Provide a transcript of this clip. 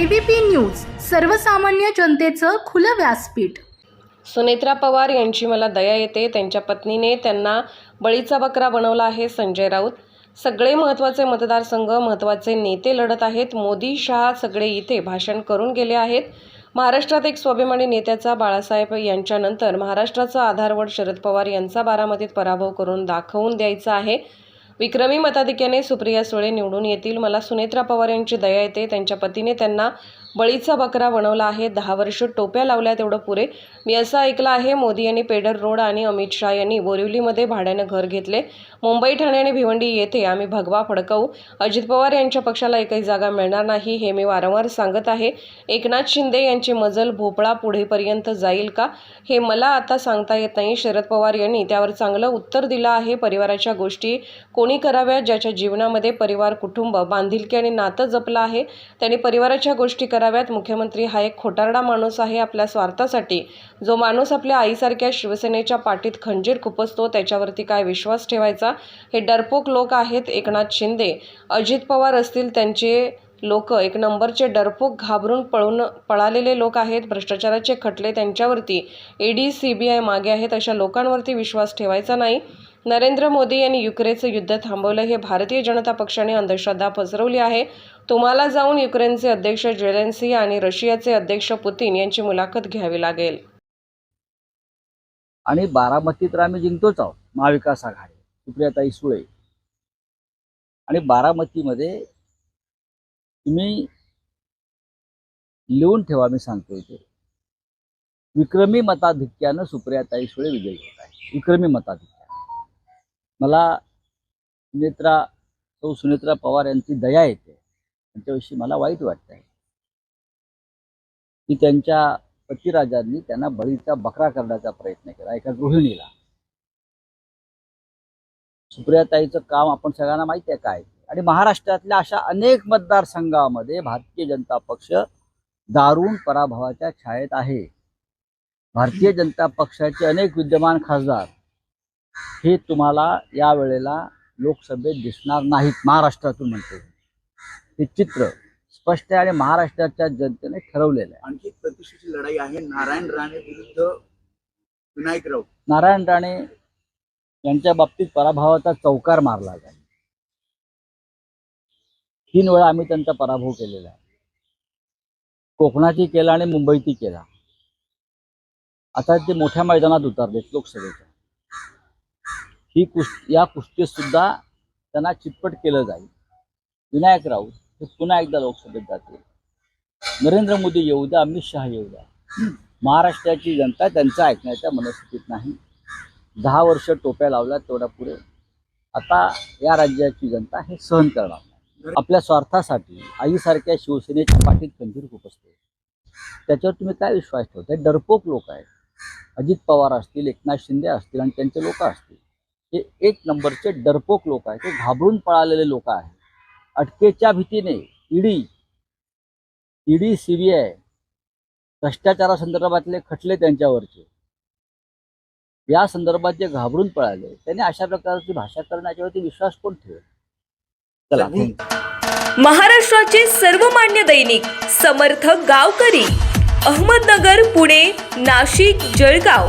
ABP news सर्वसामान्य जनतेचं खुलं व्यासपीठ. सुनेत्रा पवार यांची मला दया येते. त्यांच्या पत्नीने त्यांना बळीचा बकरा बनवला आहे संजय राऊत. सगळे महत्त्वाचे मतदारसंघ महत्त्वाचे नेते लढत आहेत. मोदी शहा सगळे इथे भाषण करून गेले आहेत. महाराष्ट्रात एक स्वाभिमानी नेत्याचा बाळासाहेब यांच्यानंतर महाराष्ट्राचा आधारवड शरद पवार यांचा बारामतीत पराभव करून दाखवून द्यायचा आहे. विक्रमी मताधिक्याने सुप्रिया सुळे निवडून येतील. मला सुनेत्रा पवार यांची दया येते. त्यांच्या पतीने त्यांना बळीचा बकरा बनवला आहे. दहा वर्ष टोप्या लावल्या तेवढं पुरे. मी असं ऐकलं आहे मोदी यांनी पेडर रोड आणि अमित शहा यांनी बोरिवलीमध्ये भाड्यानं घर घेतले. मुंबई ठाणे आणि भिवंडी येथे आम्ही भगवा फडकवू. अजित पवार यांच्या पक्षाला एकही जागा मिळणार नाही हे मी वारंवार सांगत आहे. एकनाथ शिंदे यांची मजल भोपळा पुढेपर्यंत जाईल का हे मला आता सांगता येत नाही. शरद पवार यांनी त्यावर चांगलं उत्तर दिलं आहे. परिवाराच्या गोष्टी कोणी कराव्यात? ज्याच्या जीवनामध्ये परिवार कुटुंब बांधिलकी आणि नातं जपलं आहे. त्यांनी परिवाराच्या गोष्टी कराव्यात. मुख्यमंत्री हा एक खोटारडा माणूस आहे आपल्या स्वार्थासाठी. जो माणूस आपल्या आईसारख्या शिवसेनेच्या पाठीत खंजीर खुपसतो त्याच्यावरती काय विश्वास ठेवायचा? हे डरपोक लोक आहेत एकनाथ शिंदे. अजित पवार असतील त्यांचे लोक. एक नंबरचे डरपोक घाबरून पळून पळालेले लोक आहेत. भ्रष्टाचाराचे खटले त्यांच्यावरती. ईडी सी बी आय मागे आहेत. अशा लोकांवरती विश्वास ठेवायचा नाही. नरेंद्र मोदी यांनी युक्रेनचं युद्ध थांबवलं हे भारतीय जनता पक्षाने अंधश्रद्धा पसरवली आहे. तुम्हाला जाऊन युक्रेनचे अध्यक्ष जेलेन्सी आणि रशियाचे अध्यक्ष पुतीन यांची मुलाखत घ्यावी लागेल. आणि बारामती तर आम्ही जिंकतोच आहोत महाविकास आघाडी सुप्रियाताई सुळे. आणि बारामतीमध्ये तुम्ही लिहून ठेवा मी सांगतो इथे. विक्रमी मताधिक्यानं सुप्रियाताई सुळे विजयी होत आहे विक्रमी मताधिक्य. मला सुनेत्रा सौ सुनेत्रा पवार यांची दया येते. त्यांच्याविषयी मला वाईट वाटत आहे की त्यांच्या पतिराजांनी त्यांना बळीचा बकरा करण्याचा प्रयत्न केला एका गृहिणीला. सुप्रियाताईचं काम आपण सगळ्यांना माहिती आहे काय? आणि महाराष्ट्रातल्या अशा अनेक मतदारसंघामध्ये भारतीय जनता पक्ष दारुण पराभवाच्या छायेत आहे. भारतीय जनता पक्षाचे अनेक विद्यमान खासदार हे तुम्हाला या वेळेला लोकसभेत दिसणार नाहीत महाराष्ट्रातून म्हणतो. हे चित्र स्पष्ट आहे आणि महाराष्ट्राच्या जनतेने ठरवलेलं आहे. आणखी प्रतिष्ठेची लढाई आहे नारायण राणे विरुद्ध विनायक राऊत. नारायण राणे यांच्या बाबतीत पराभवाचा चौकार मारला जाईल. तीन वेळा आम्ही त्यांचा पराभव केलेला आहे. कोकणातही केला आणि मुंबईतही केला. आता ते मोठ्या मैदानात उतरलेत लोकसभेच्या. ही कुस्ती या कुस्तीत सुद्धा त्यांना चितपट केलं जाईल. विनायक राऊत हे पुन्हा एकदा लोकसभेत जातील. नरेंद्र मोदी येऊ द्या अमित शहा येऊ द्या. महाराष्ट्राची जनता त्यांचा ऐकण्याच्या मनस्थितीत नाही. दहा वर्ष टोप्या लावल्या तेवढ्या पुढे. आता या राज्याची जनता हे सहन करणार नाही. आपल्या स्वार्थासाठी आईसारख्या शिवसेनेच्या पाठीत खंजीर खूप असते. त्याच्यावर तुम्ही काय विश्वास ठेवता हे डरपोक लोक आहेत. अजित पवार असतील एकनाथ शिंदे असतील आणि त्यांचे लोक असतील. हे एक नंबरचे डरपोक लोक आहेत. ते घाबरून पळालेले लोक आहेत. अटकेच्या भीतीने ईडी ईडी सीबीआय भ्रष्टाचारासंदर्भातले खटले त्यांच्यावरचे. या संदर्भात जे घाबरून पळाले त्यांनी अशा प्रकारची भाषा करण्याच्यावरती विश्वास कोण ठेवेल? चला. महाराष्ट्राचे सर्वमान्य दैनिक समर्थ गावकरी अहमदनगर पुणे नाशिक जळगाव.